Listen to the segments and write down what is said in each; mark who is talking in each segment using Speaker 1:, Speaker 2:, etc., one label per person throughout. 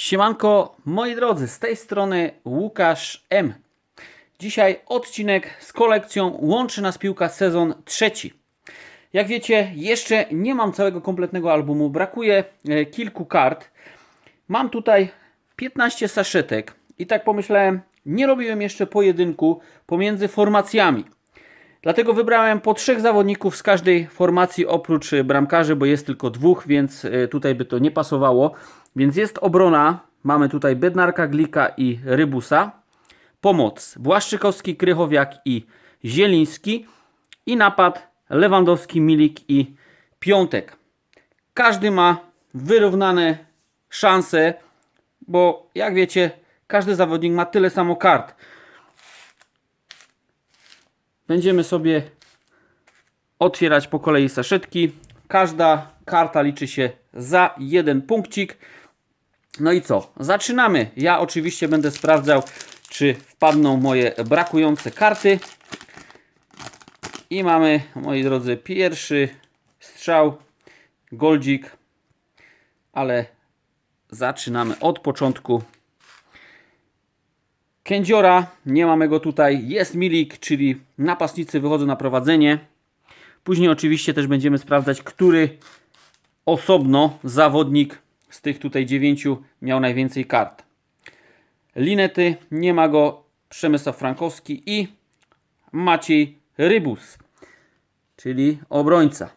Speaker 1: Siemanko, moi drodzy, z tej strony Łukasz M. Dzisiaj odcinek z kolekcją Łączy nas piłka sezon trzeci. Jak wiecie, jeszcze nie mam całego kompletnego albumu, brakuje e, kilku kart. Mam tutaj 15 saszetek i tak pomyślałem, nie robiłem jeszcze pojedynku pomiędzy formacjami. Dlatego wybrałem po trzech zawodników z każdej formacji oprócz bramkarzy, bo jest tylko dwóch, więc e, tutaj by to nie pasowało. Więc jest obrona, mamy tutaj Bednarka, Glika i Rybusa. Pomoc Błaszczykowski, Krychowiak i Zieliński. I napad Lewandowski, Milik i Piątek. Każdy ma wyrównane szanse, bo jak wiecie, każdy zawodnik ma tyle samo kart. Będziemy sobie otwierać po kolei saszetki. Każda karta liczy się za jeden punkcik. No i co? Zaczynamy. Ja oczywiście będę sprawdzał, czy wpadną moje brakujące karty. I mamy, moi drodzy, pierwszy strzał, goldzik, ale zaczynamy od początku. Kędziora, nie mamy go tutaj. Jest Milik, czyli napastnicy wychodzą na prowadzenie. Później oczywiście też będziemy sprawdzać, który osobno zawodnik z tych tutaj dziewięciu miał najwięcej kart. Linety, nie ma go Przemysław Frankowski i Maciej Rybus, czyli obrońca.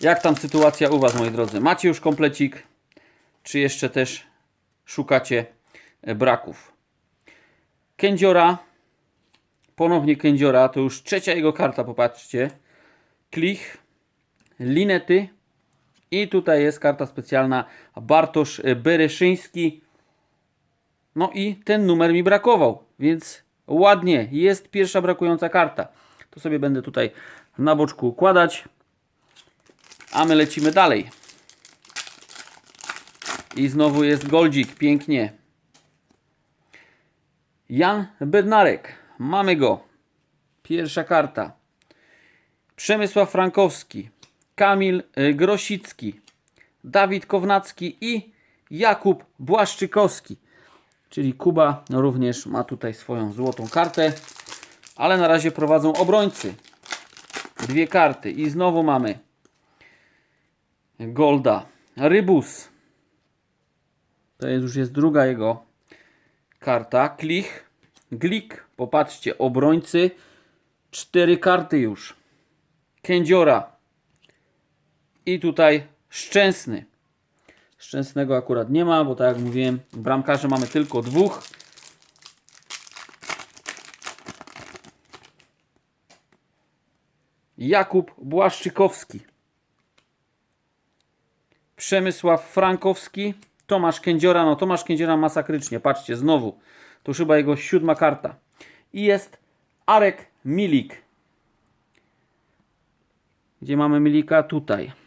Speaker 1: Jak tam sytuacja u Was, moi drodzy? Macie już komplecik? Czy jeszcze też szukacie e, braków? Kędziora, ponownie Kędziora, to już trzecia jego karta, popatrzcie. Klich, Linety i tutaj jest karta specjalna Bartosz Bereszyński. No i ten numer mi brakował, więc ładnie, jest pierwsza brakująca karta. To sobie będę tutaj na boczku układać. A my lecimy dalej. I znowu jest goldzik, pięknie. Jan Bednarek, mamy go. Pierwsza karta. Przemysław Frankowski, Kamil y, Grosicki, Dawid Kownacki i Jakub Błaszczykowski. Czyli Kuba również ma tutaj swoją złotą kartę, ale na razie prowadzą obrońcy. Dwie karty i znowu mamy Golda. Rybus. To jest, już jest druga jego karta. Klich. Glik. Popatrzcie, obrońcy. Cztery karty już. Kędziora. I tutaj Szczęsny. Szczęsnego akurat nie ma, bo tak jak mówiłem, bramkarzy mamy tylko dwóch. Jakub Błaszczykowski. Przemysław Frankowski. Tomasz Kędziora. No Tomasz Kędziora masakrycznie. Patrzcie, znowu. To chyba jego siódma karta. I jest Arek Milik. Gdzie mamy Milika? Tutaj.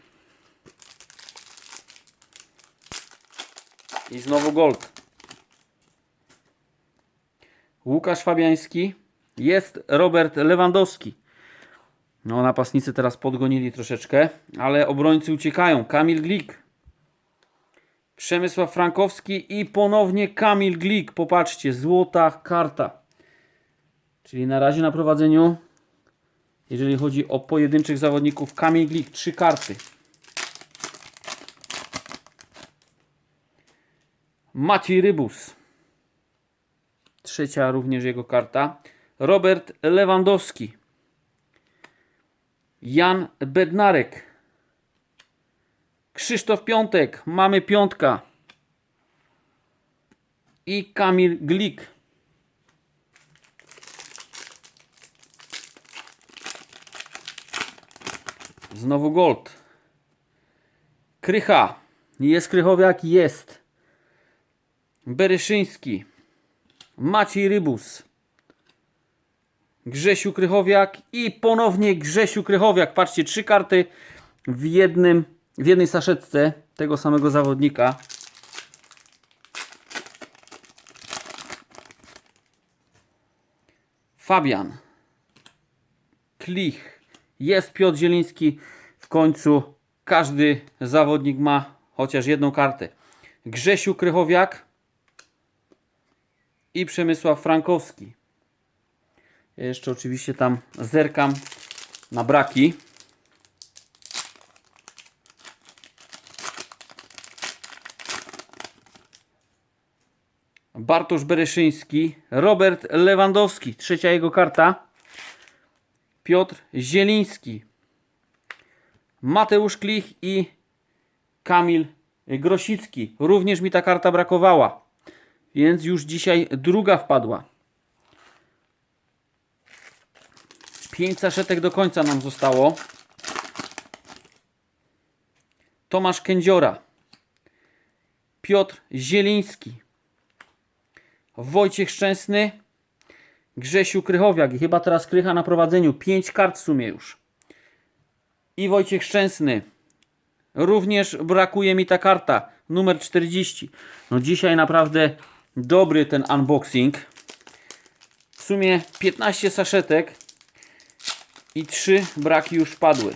Speaker 1: I znowu gold. Łukasz Fabiański. Jest Robert Lewandowski. No, napastnicy teraz podgonili troszeczkę, ale obrońcy uciekają. Kamil Glik. Przemysław Frankowski i ponownie Kamil Glik. Popatrzcie, złota karta. Czyli na razie na prowadzeniu, jeżeli chodzi o pojedynczych zawodników, Kamil Glik, trzy karty. Maciej Rybus. Trzecia również jego karta. Robert Lewandowski. Jan Bednarek. Krzysztof Piątek. Mamy piątka. I Kamil Glik. Znowu gold. Krycha. Jest Krychowiak? Jest. Beryszyński, Maciej Rybus, Grzesiu Krychowiak i ponownie Grzesiu Krychowiak. Patrzcie, trzy karty w jednym, w jednej saszetce tego samego zawodnika. Fabian, Klich, jest Piotr Zieliński w końcu każdy zawodnik ma chociaż jedną kartę. Grzesiu Krychowiak i Przemysław Frankowski. Ja jeszcze oczywiście tam zerkam na braki. Bartosz Bereszyński, Robert Lewandowski, trzecia jego karta. Piotr Zieliński, Mateusz Klich i Kamil Grosicki. Również mi ta karta brakowała, więc już dzisiaj druga wpadła. Pięć saszetek do końca nam zostało. Tomasz Kędziora, Piotr Zieliński, Wojciech Szczęsny, Grzesiu Krychowiak i chyba teraz Krycha na prowadzeniu. Pięć kart w sumie już. I Wojciech Szczęsny. Również brakuje mi ta karta, numer 40. No dzisiaj naprawdę dobry ten unboxing. W sumie 15 saszetek i 3 braki już padły.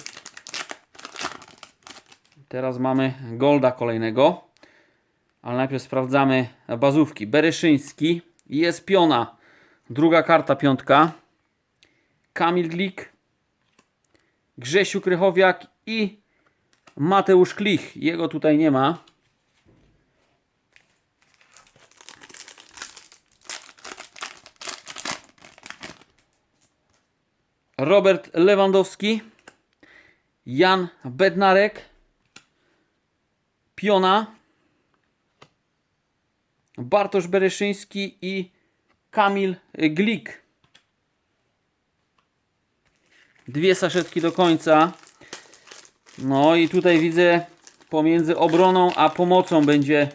Speaker 1: Teraz mamy Golda kolejnego. Ale najpierw sprawdzamy bazówki. Bereszyński, jest piona. Druga karta piątka. Kamil Glik, Grzesiu Krychowiak i Mateusz Klich. Jego tutaj nie ma. Robert Lewandowski, Jan Bednarek, Piona, Bartosz Bereszyński i Kamil Glik. Dwie saszetki do końca. No i tutaj widzę pomiędzy obroną a pomocą będzie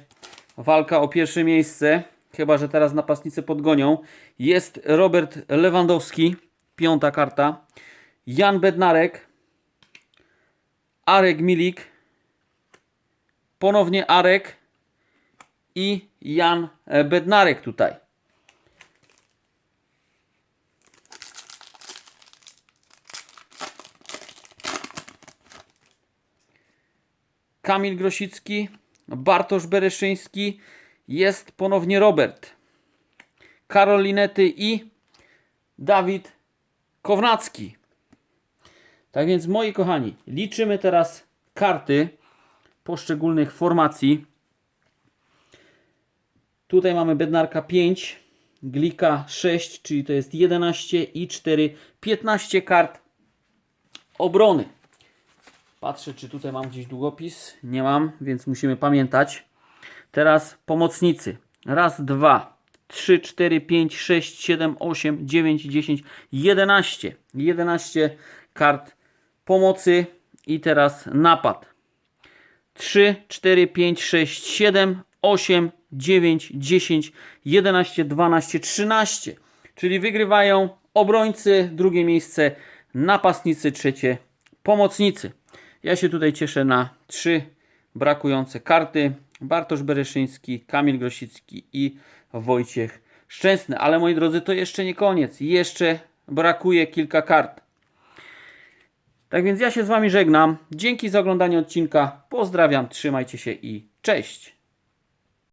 Speaker 1: walka o pierwsze miejsce. Chyba, że teraz napastnicy podgonią. Jest Robert Lewandowski, piąta karta. Jan Bednarek. Arek Milik. Ponownie Arek. I Jan Bednarek tutaj. Kamil Grosicki, Bartosz Bereszyński, jest ponownie Robert, Karolinety i Dawid Kownacki. Tak więc, moi kochani, liczymy teraz karty poszczególnych formacji. Tutaj mamy Bednarka 5, Glika 6, czyli to jest 11 i 4, 15 kart obrony. Patrzę, czy tutaj mam gdzieś długopis. Nie mam, więc musimy pamiętać. Teraz pomocnicy. Raz, dwa, trzy, cztery, pięć, sześć, siedem, osiem, dziewięć, dziesięć, jedenaście. Jedenaście kart pomocy. I teraz napad. 3, 4, 5, 6, 7, 8, 9, 10, 11, 12, 13. Czyli wygrywają obrońcy, drugie miejsce napastnicy, trzecie pomocnicy. Ja się tutaj cieszę na trzy brakujące karty. Bartosz Bereszyński, Kamil Grosicki i Wojciech Szczęsny. Ale moi drodzy, to jeszcze nie koniec. Jeszcze brakuje kilka kart. Tak więc ja się z Wami żegnam. Dzięki za oglądanie odcinka. Pozdrawiam, trzymajcie się i cześć.